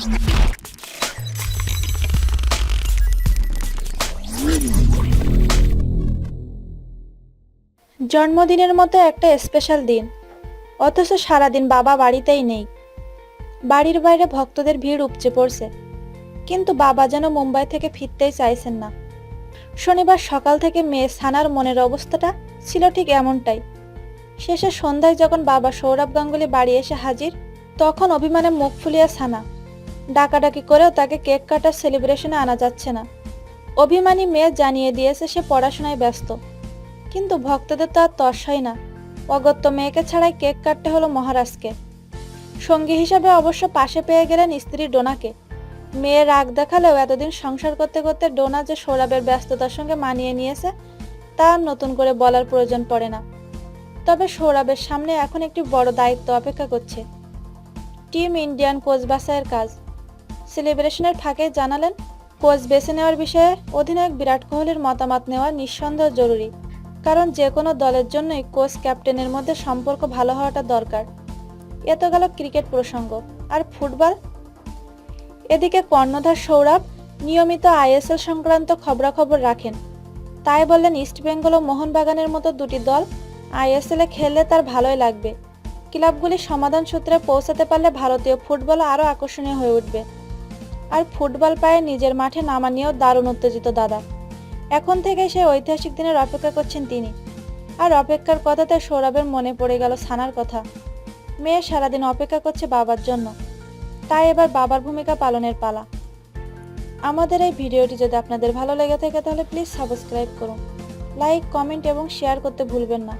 জন্মদিনের মতো একটা স্পেশাল দিন। অথচ সারাদিন বাবা বাড়িতেই নেই। বাড়ির বাইরে ভক্তদের ভিড় উপচে পড়ছে। কিন্তু বাবা যেন মুম্বাই থেকে ফিরতেই চাইছেন না। শনিবার সকাল থেকে মেয়ে সানার মনের অবস্থাটা ছিল ঠিক এমনটাই। শেষে সন্ধ্যায় যখন বাবা সৌরভ গাঙ্গুলি বাড়ি এসে হাজির, তখন অভিমানে মুখ ফুলিয়ে সানা ডাকাডাকি করেও তাকে কেক কাটার সেলিব্রেশনে আনা যাচ্ছে না। অভিমানী মেয়ে জানিয়ে দিয়েছে সে পড়াশোনায় ব্যস্ত। কিন্তু ভক্তদের তো আর হয় না। অগত্য মেয়েকে ছাড়াই কেক কাটতে হলো মহারাজকে। সঙ্গী হিসাবে অবশ্য পাশে পেয়ে গেলেন স্ত্রী ডোনাকে। মেয়ের রাগ দেখালেও এতদিন সংসার করতে করতে ডোনা যে সৌরভের ব্যস্ততার সঙ্গে মানিয়ে নিয়েছে, তা নতুন করে বলার প্রয়োজন পড়ে না। তবে সৌরভের সামনে এখন একটি বড় দায়িত্ব অপেক্ষা করছে। টিম ইন্ডিয়ান কোচ বাছাইয়ের কাজ। সেলিব্রেশনের ফাঁকে জানালেন, কোচ বেছে নেওয়ার বিষয়ে অধিনায়ক বিরাট কোহলির মতামত নেওয়া নিঃসন্দেহ জরুরি, কারণ যে কোনো দলের জন্যই কোচ ক্যাপ্টেনের মধ্যে সম্পর্ক ভালো হওয়াটা দরকার। এ তো গেল ক্রিকেট প্রসঙ্গ। আর ফুটবল? এদিকে কর্ণধার সৌরভ নিয়মিত আইএসএল সংক্রান্ত খবরাখবর রাখেন। তাই বললেন ইস্টবেঙ্গল ও মোহনবাগানের মতো দুটি দল আইএসএলে খেললে তার ভালোই লাগবে। ক্লাবগুলি সমাধান সূত্রে পৌঁছাতে পারলে ভারতীয় ফুটবল আরও আকর্ষণীয় হয়ে উঠবে। আর ফুটবল পায়ে নিজের মাঠে নামা নিয়েও দারুণ উত্তেজিত দাদা। এখন থেকে সেই ঐতিহাসিক দিনের অপেক্ষা করছেন তিনি। আর অপেক্ষার কথাতে সৌরভের মনে পড়ে গেল সানার কথা। মেয়ে সারাদিন অপেক্ষা করছে বাবার জন্য। তাই এবার বাবার ভূমিকা পালনের পালা। আমাদের এই ভিডিওটি যদি আপনাদের ভালো লেগে থাকে তাহলে প্লিজ সাবস্ক্রাইব করুন। লাইক, কমেন্ট এবং শেয়ার করতে ভুলবেন না।